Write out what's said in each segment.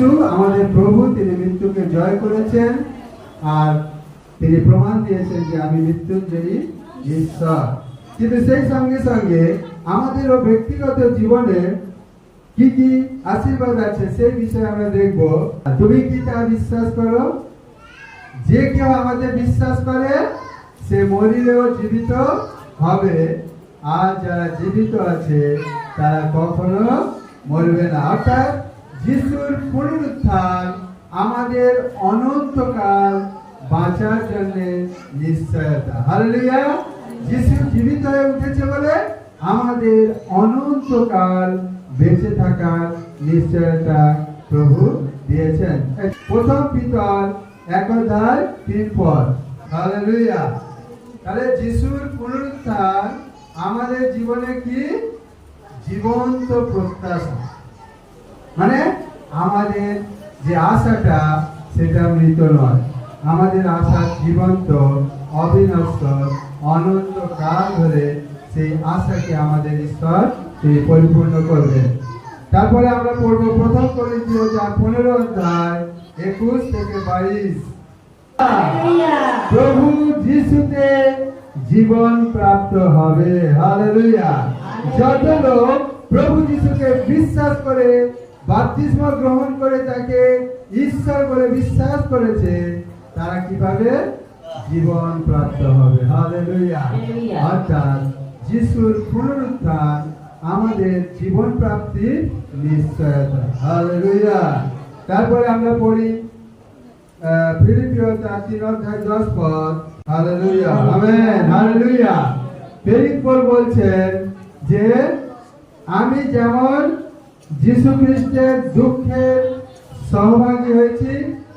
আমাদের প্রভু, তিনি মৃত্যুকে জয় করেছেন আর তিনি প্রমাণ দিয়েছেন যে আমি মৃত্যুঞ্জয়ী ঈশ্বর। কিন্তু সেই সঙ্গে সঙ্গে আমাদেরও ব্যক্তিগত জীবনে কি কি আশীর্বাদ আছে সেই বিষয়ে আমরা দেখব। তুমি কি তা বিশ্বাস করো? যে কেউ আমাদের বিশ্বাস করে, সে মরিলেও জীবিত হবে। আর যারা জীবিত আছে, তারা কখনো মরবে না। অর্থাৎ যিশুর পুনরুত্থান আমাদের অনন্তকাল বাঁচার জন্য নিশ্চয়তা। হালেলুয়া যিশু জীবিত হয়ে উঠেছে বলে আমাদের অনন্তকাল বেঁচে থাকার নিশ্চয়তা প্রভু দিয়েছেন। প্রথম পিতর, এক অধ্যায় তিন পদ। হালেলুয়া তাহলে যিশুর পুনরুত্থান আমাদের জীবনে কি? জীবন্ত প্রত্যাশা। মানে আমাদের যে আশাটা, সেটা মৃত নয়। আমাদের আশা জীবন্ত অবিনশ্বর অনন্ত কাল ধরে সেই আশাকে আমাদের ঈশ্বর পরিপূর্ণ করবেন তারপরে আমরা পড়ব প্রথম করিন্থীয় যার পনেরো অধ্যায় একুশ থেকে বাইশ। প্রভু যিশুতে জীবন প্রাপ্ত হবে। হালেলুয়া। যত লোক প্রভু যিশুকে বিশ্বাস করে বাপ্তিস্ম গ্রহণ করে তাকে ঈশ্বর বলে বিশ্বাস করেছে তারা কীভাবে? জীবন প্রাপ্ত হবে। অর্থাৎ যিশুর পুনরুত্থান আমাদের জীবন প্রাপ্তির নিশ্চয়তা। তারপরে আমরা পড়ি ফিলিপিও তার তিন অধ্যায় দশ পদ। হালেলুয়া। আমেন। হালেলুয়া। ফিলিপ বলছেন যে আমি যেমন যীশু খ্রিস্টের দুঃখের সহভাগী হয়েছি,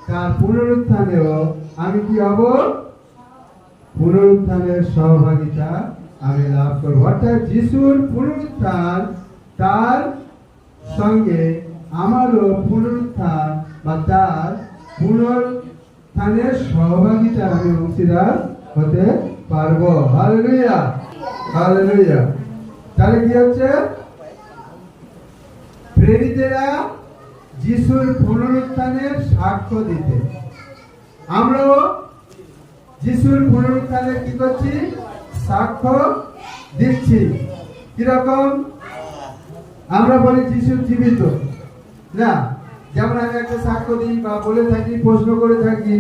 তার পুনরুত্থানেও আমি কি হব? পুনরুত্থানের সহভাগিতা আমি লাভ করব। অর্থাৎ যিশুর পুনরুত্থান তার সঙ্গে আমারও পুনরুত্থান বা তার পুনরুত্থানের সহভাগিতা আমি অংশীদার হতে পারব। হালেলুয়া! হালেলুয়া! তাহলে কি হচ্ছে? প্রেরিতেরা যিশুর পুনরুত্থানের সাক্ষ্য দিতে। আমরাও যিশুর পুনরুত্থানে কি করছি? সাক্ষ্য দিচ্ছি। কীরকম? আমরা বলি যিশু জীবিত। না, যেমন আমি একটা সাক্ষ্য দিই বা বলে থাকি, প্রশ্ন করে থাকি,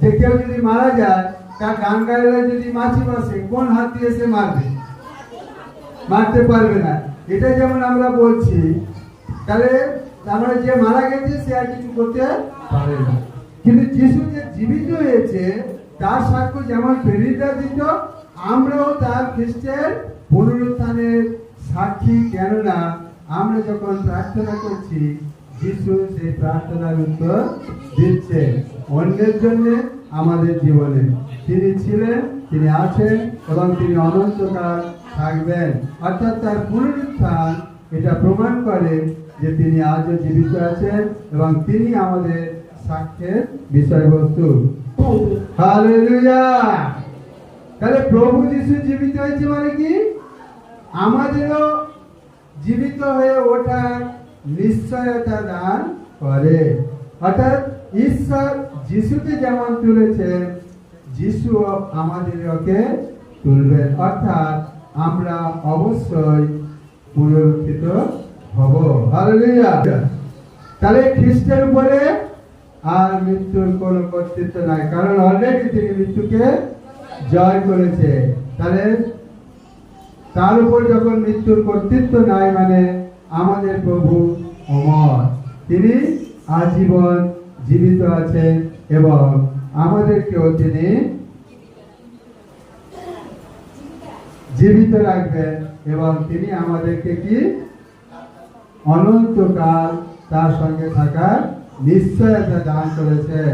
যে কেউ যদি মারা যায়, তার গান গায়েরা যদি মাছি বসে, কোন হাত দিয়ে সে মারবে? মারতে পারবে না। এটা যেমন আমরা বলছি তাহলে আমরা যে মারা গেছে, সে আর কিছু করতে পারে না। কিন্তু যিশু যে জীবিত হয়েছে, তার সাক্ষ্য যেমন প্রেরিতরা দিত, আমরাও তার খ্রিস্টের পুনরুত্থানের সাক্ষী। কেননা আমরা যখন প্রার্থনা করছি, যিশু সেই প্রার্থনার উত্তর দিচ্ছে। অন্যের জন্য আমাদের জীবনে। তিনি ছিলেন, তিনি আছেন এবং তিনি অনন্তকাল থাকবেন। অর্থাৎ তার পুনরুত্থান এটা প্রমাণ করে যে তিনি আজও জীবিত আছেন এবং তিনি আমাদের সাক্ষ্যের বিষয়বস্তু। তাহলে প্রভু যিশু জীবিত হয়েছে মানে কি? আমাদেরও জীবিত হয়ে ওঠার নিশ্চয়তা দান করে। অর্থাৎ ঈশ্বর যিশুকে যেমন তুলেছেন যিশু আমাদেরকে তুলবেন। অর্থাৎ আমরা অবশ্যই পুনরুত্থিত হব তাহলে খ্রিস্টের উপরে আর মৃত্যুর কোনো কর্তৃত্ব নাই, কারণ অলরেডি তিনি মৃত্যুকে জয় করেছে। তাহলে তার উপর যখন মৃত্যুর কর্তৃত্ব নাই মানে আমাদের প্রভু অমর। তিনি আজীবন জীবিত আছেন এবং আমাদেরকেও তিনি জীবিত রাখবেন এবং তিনি আমাদেরকে কি অনন্তকাল তার সঙ্গে থাকার নিশ্চয়তা দান করেছেন।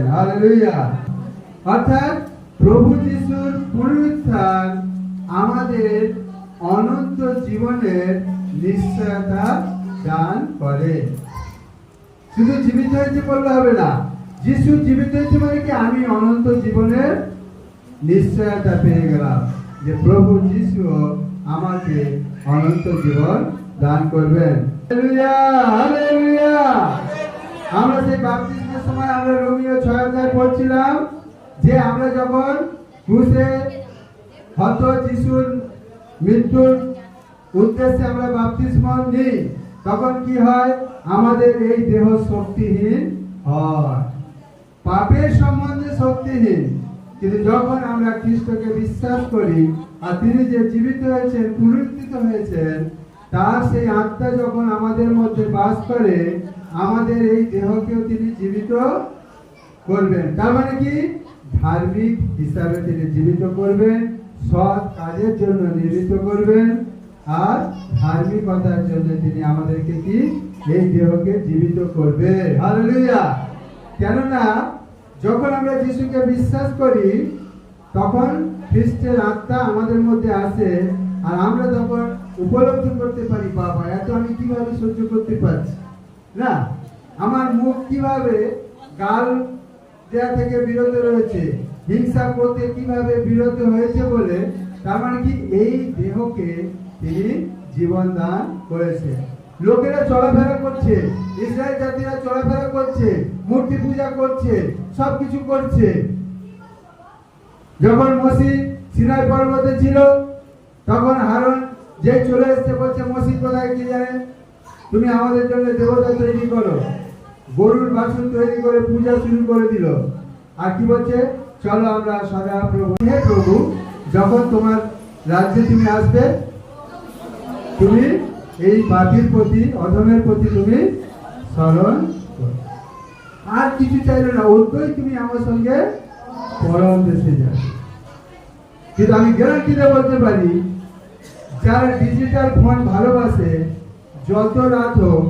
অর্থাৎ প্রভু যিশুর পুনরুত্থান আমাদের অনন্ত জীবনের নিশ্চয়তা দান করে। শুধু জীবিত হয়েছে বললে হবে না, যিশু জীবিত হয়েছে মানে কি আমি অনন্ত জীবনের নিশ্চয়তা পেয়ে গেলাম যে প্রভু যিশু আমাকে অনন্ত জীবন দান করবেন। আমরা সেই বাপতিস্মের সময় আমরা রোমিও ছয় পড়ছিলাম, যে আমরা যখন হত যিশুর মৃত্যুর উদ্দেশ্যে আমরা বাপতিস্ম নিই, তখন কি হয়? আমাদের এই দেহ শক্তিহীন হয়। পাপের সম্বন্ধে শক্তিহীন। কিন্তু যখন আমরা খ্রিস্টকে বিশ্বাস করি, আর তিনি যে জীবিত হয়েছেন, পুনরুত্থিত হয়েছেন তার সেই আত্মা যখন আমাদের মধ্যে বাস করে, আমাদের এই দেহকেও তিনি জীবিত করবেন। তার মানে কি? ধার্মিক হিসাবে তিনি জীবিত করবেন, সৎ কাজের জন্য নির্মিত করবেন, আর ধার্মিকতার জন্য তিনি আমাদেরকে কি? এই দেহকে জীবিত করবে হালেলুয়া! কেননা, যখন আমরা যিশুকে বিশ্বাস করি, তখন খ্রিস্টের আত্মা আমাদের মধ্যে আসে, আর আমরা তখন উপলব্ধি করতে পারি, বাবা, এত আমি কীভাবে সহ্য করতে পারছি? না, আমার মুখ কীভাবে গাল দেয়া থেকে বিরত রয়েছে, হিংসা করতে কীভাবে বিরত হয়েছে বলে, তার মানে কি এই দেহকে তিনি জীবন দান করেছে লোকেরা চলাফেরা করছে, ইসরায়েল জাতিরা চলাফেরা করছে, মূর্তি পূজা করছে, সবকিছু করছে। যখন মসি সিনাই পর্বতে ছিল, তখন হারন যে চলে এসছে বলছে মসি কোথায় কি জানে? তুমি আমাদের জন্য দেবতা তৈরি করো। গরুর বাসন তৈরি করে পূজা শুরু করে দিল। আর কি বলছে? চলো আমরা সদা প্রভু, হে প্রভু, যখন তোমার রাজ্যে তুমি আসবে, তুমি এই পাপির প্রতি, অধমের প্রতি তুমি স্মরণ করো। আর কিছু চাইলে না ওই তুমি আমার সঙ্গে পরম দেশে যাবে। কিন্তু আমি গ্যারান্টি দিয়ে বলতে পারি যারা ডিজিটাল ফোন ভালোবাসে, যত রাত হোক,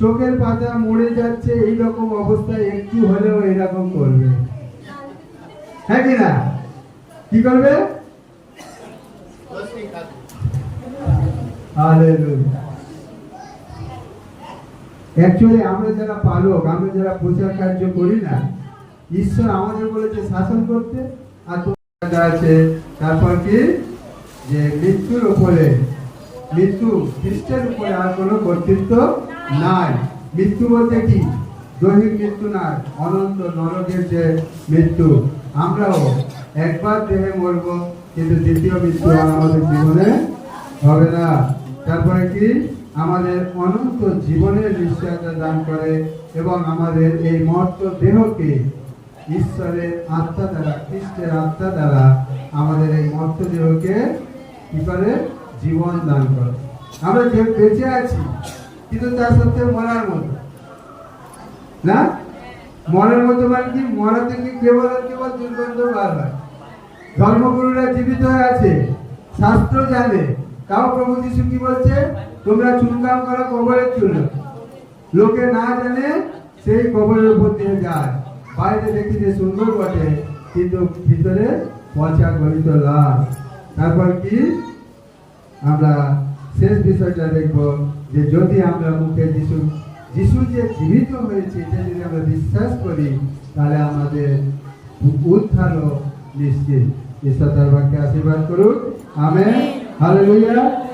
চোখের পাতা মরে যাচ্ছে এই রকম অবস্থায় একটু হলেও এরকম করবে। হ্যাঁ কি না? কি করবে? অ্যাকচুয়ালি আমরা যারা পালক, আমরা যারা প্রচার কার্য করি না, ঈশ্বর আমাদের বলেছে শাসন করতে, আর তোমার আছে। তারপর কি? যে মৃত্যুর উপরে, মৃত্যু খ্রিস্টের উপরে আর কোনো কর্তৃত্ব নাই। মৃত্যু বলতে কি? দৈহিক মৃত্যু নাই, অনন্ত নরকের যে মৃত্যু। আমরাও একবার দেহে মরব, কিন্তু দ্বিতীয় মৃত্যু আমাদের জীবনে হবে না। তারপরে কি? আমাদের অনন্ত জীবনের নিশ্চয়তা দান করে এবং আমাদের এই মর্ত দেহকে ঈশ্বরের আত্মা দ্বারা, খ্রিস্টের আত্মা দ্বারা আমাদের এই মর্ত দেহকে কি করে? জীবন দান করে। আমরা যে বেঁচে আছি, কিন্তু তার সত্ত্বেও মরার মতো। না? মরার মতো মানে কি? মরা থেকে কেবল কেবল দুর্গন্ধ বার হয়। ধর্মগুরুরা জীবিত হয়ে আছে। শাস্ত্র জানে। তাও প্রভু যিশু কি বলছে? তোমরা চুনকাম করো, কবরের চুল লোকে না জানে, সেই কবরের উপর দিয়ে যায়। বাইরে দেখি যে সুন্দর বটে, কিন্তু ভিতরে পচা গলিত লাশ। তারপর কি? আমরা শেষ বিষয়টা দেখব যে যদি আমরা মুখে যিশু যিশু যে জীবিত হয়েছে এটা যদি আমরা বিশ্বাস করি তাহলে আমাদের উদ্ধার নিশ্চিত। ঈশ্বর তার বাক্যে আশীর্বাদ করুন। আমেন। হালেলুয়া।